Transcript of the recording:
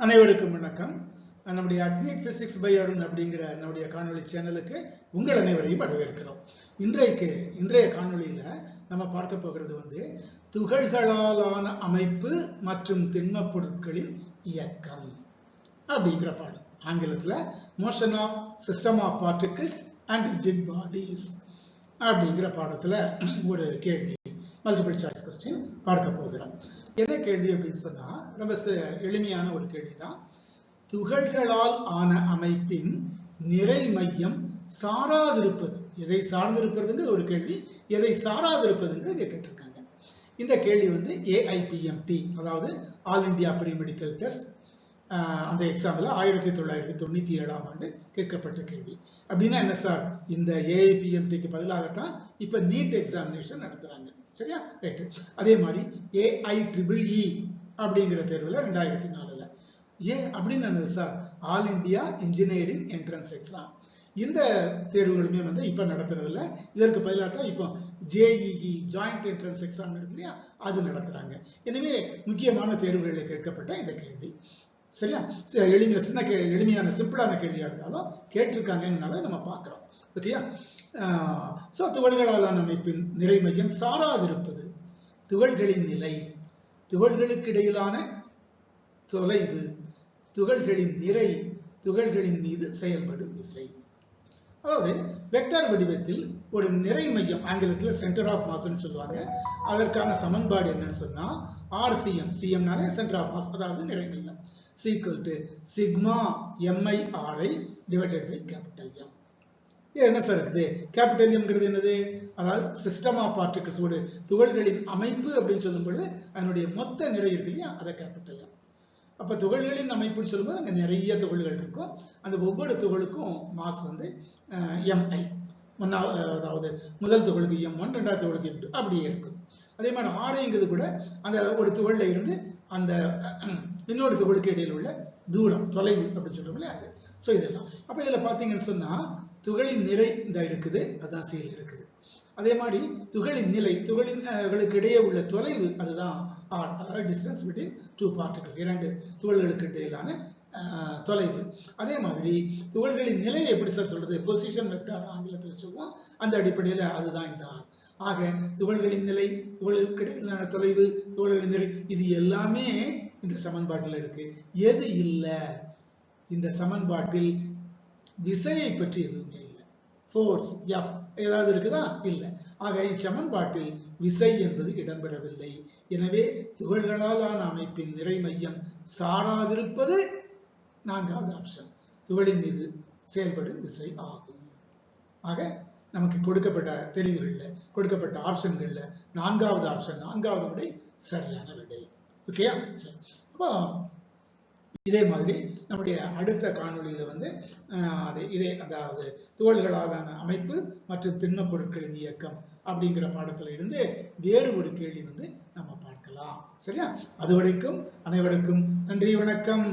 அனைவருக்கும் வணக்கம். நம்முடைய அட்மிட் பிசிக்ஸ் பை அருண் அப்படிங்கிற நம்முடைய காணொலி சேனலுக்கு உங்கள் அனைவரையும் வரவேற்கிறோம். இன்றைக்கு இன்றைய காணொளியில நம்ம பார்க்க போகிறது வந்து துகள்களாலான அமைப்பு மற்றும் திண்மப் பொருட்களின் இயக்கம் அப்படிங்கிற பாடம் ஆங்கிலத்தில் motion of system of particles and rigid bodies அப்படிங்கிற பாடத்துல ஒரு கேள்வி மல்டிபிள் சாய்ஸ் கொஸ்டின் பார்க்க போகிறோம். எதை கேள்வி அப்படின்னு சொன்னா ரொம்ப எளிமையான ஒரு கேள்விதான். துகள்களால் ஆன அமைப்பின் நிறை மையம் சாராதிருப்பது. எதை சார்ந்திருப்பதுங்கிற ஒரு கேள்வி. எதை சாராதிருப்பதுங்கிறது இங்க கேட்டிருக்காங்க. இந்த கேள்வி வந்து ஏஐபிஎம்டி அதாவது all India pre medical test அந்த எக்ஸாமில் ஆயிரத்தி தொள்ளாயிரத்தி தொண்ணூற்றி ஏழாம் ஆண்டு கேட்கப்பட்ட கேள்வி. அப்படின்னா என்ன சார்? இந்த ஏஐபிஎம்டிக்கு பதிலாகத்தான் இப்போ நீட் எக்ஸாமினேஷன் நடத்துகிறாங்க சரியா? ரைட்டு அதே மாதிரி ஏஐ ட்ரிபிள் இ அப்படிங்கிற தேர்வுல ரெண்டாயிரத்தி நாலுல. ஏன் அப்படின்னு என்னது sir all India engineering entrance exam இந்த தேர்வுகளுமே வந்து இப்போ நடத்துறதில்ல. இதற்கு பதிலாக தான் இப்போ ஜேஇஇ ஜாயிண்ட் என்ட்ரன்ஸ் எக்ஸாம் இருக்கு இல்லையா? அது நடத்துறாங்க. எனவே முக்கியமான தேர்வுகளில் கேட்கப்பட்ட இந்த கேள்வி. சரியா? சரி, எளிமையா சின்ன கே எளிமையான சிம்பிளான கேள்வியாக இருந்தாலும் கேட்டிருக்காங்கனால நம்ம பார்க்குறோம். ஓகேயா துகள்களாலான அமைப்பின் நிறை மையம் சாராதிருப்பது. துகள்களின் நிலை. துகள்களுக்கு இடையிலான தொலைவு. துகள்களின் நிறை. துகள்களின் மீது செயல்படும் விசை. அதாவது வெக்டர் வடிவத்தில் ஒரு நிறை மையம் ஆங்கிலத்தில் சென்டர் ஆஃப் மாஸ்ன்னு சொல்லுவாங்க. அதற்கான சமன்பாடு என்னன்னு சொன்னா ஆர்சிஎம் சிஎம்னாலே சென்டர் ஆஃப் மாஸ் அதாவது நிறை மையம். Is equal to sigma m i r i divided by capital M என்ன சார் இருக்குது கேபிட்டலியம்ங்கிறது என்னது? அதாவது சிஸ்டம் ஆஃப் பார்ட்டிகல்ஸ் ஒரு துகள்களின் அமைப்பு அப்படின்னு சொல்லும் பொழுது அதனுடைய மொத்த நிறை இருக்கு இல்லையா? அதை கேபிட்டலியம் அப்போ துகள்களின் அமைப்புன்னு சொல்லும்போது அங்கே நிறைய துகள்கள் இருக்கும். அந்த ஒவ்வொரு துகளுக்கும் மாஸ் வந்து எம்ஐ ஒன்னாவது அதாவது முதல் துகளுக்கு எம் ஒன் ரெண்டாவது துகளுக்கு எம் டூ அப்படியே இருக்குது அதே மாதிரி ஆரைங்கிறது கூட அந்த ஒரு துகளில் இருந்து அந்த இன்னொரு துகளுக்கு இடையில் உள்ள தூரம் தொலைவு அப்படின்னு சொல்லுவோம் இல்லையா அது. ஸோ இதெல்லாம். அப்போ இதில் பார்த்தீங்கன்னு சொன்னால் துகளின் நிறை இந்த இருக்குது அதுதான் செயல் இருக்குது. அதே மாதிரி துகளின் நிலை துகளின் இடையே உள்ள தொலைவு அதுதான் ஆர் அதாவது டிஸ்டன்ஸ் பிட்வீன் டூ பார்ட்டிகல்ஸ் இரண்டு துகள்களுக்கு இடையிலான தொலைவு. அதே மாதிரி துகள்களின் நிலையை எப்படி சார் சொல்றது? பொசிஷன் வெக்டார் ஆங்கிலத்தில் சொல்லுவோம் அந்த அடிப்படையில் அதுதான் இந்த ஆர். ஆக துகள்களின் நிலை துகள்களுக்கு இடையிலான தொலைவு துகள்களின் நிலை இது எல்லாமே இந்த சமன்பாட்டில் இருக்கு. எது இல்லை? இந்த சமன்பாட்டில் விசையை பற்றி எதுவுமே இல்லை. ஃபோர்ஸ் எஃப் ஏதாவது இருக்குதா? இல்லை. ஆக இச்சமன்பாட்டில் விசை என்பது இடம்பெறவில்லை. எனவே துகள்களாலான அமைப்பின் நிறை மையம் சாராதிருப்பது நான்காவது ஆப்ஷன் துகளின் மீது செயல்படும் விசை ஆகும். ஆக நமக்கு கொடுக்கப்பட்ட தெரிவுகளில் கொடுக்கப்பட்ட ஆப்ஷன்களில் நான்காவது ஆப்ஷன் நான்காவது விடை சரியான விடை. ஓகேயா சரி. அப்போ இதே மாதிரி நம்முடைய அடுத்த காணொலியில் வந்து அது இதே அதாவது தோள்களாலான அமைப்பு மற்றும் திண்மப் பொருட்களின் இயக்கம் அப்படிங்கிற பாடத்துல இருந்து வேறு ஒரு கேள்வி வந்து நம்ம பார்க்கலாம். சரியா? அது வரைக்கும் அனைவருக்கும் நன்றி வணக்கம்.